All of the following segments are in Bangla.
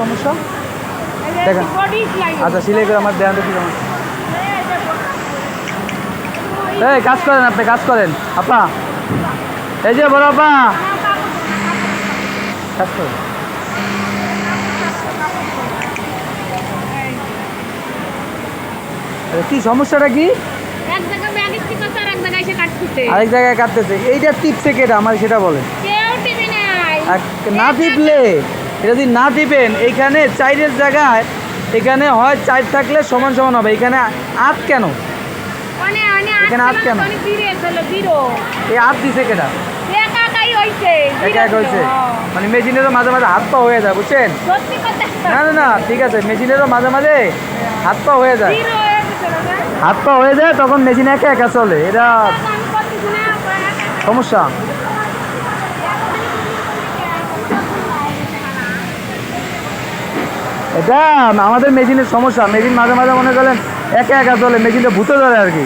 সমস্যা? দেখেন। আচ্ছা সিলাই করে আমার দেখান তো কি সমস্যা এই কাজ করেন আপনি কাজ করেন। আপা। এই যে বড় আপা। কাজ করেন। কি সমস্যাটা কি? আরেক জায়গায় কাটতেছে। এইটা টিপছে কেটা? আমার সেটা আর না টিপলে। এটা যদি না টিপেন এইখানে চাইরের জায়গায় এখানে হয় চার থাকলে সমান সমান হবে। এখানে আট কেন? এখানে হাত কেন? মানে এই আট দিছে কেটা হয়েছে মানে মেশিনেরও মাঝে মাঝে হাত পা হয়ে যায় বুঝছেন? না না না ঠিক আছে মেশিনেরও মাঝে মাঝে হাত পা হয়ে যায়। হয়ে হাত পা হয়ে যায় তখন মেশিন একা একা চলে। এটা সমস্যা। এটা আমাদের মেশিনের সমস্যা। মেশিন মাঝে মাঝে মনে করেন একা একা চলে, মেশিনটা ভূতে ধরে আর কি।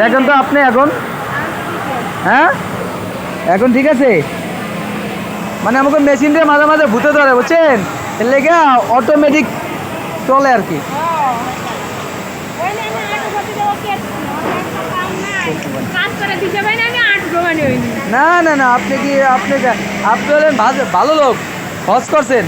দেখেন তো আপনি এখন। হ্যাঁ? এখন ঠিক আছে? মানে আমাকে মেশিনটা মাঝে মাঝে ভূতে ধরে, বুঝছেন? এর লেগে অটোমেটিক চলে আর কি। না না না, আপনি কি, আপনি আপনি হলেন ভালো লোক। হজ করছেন।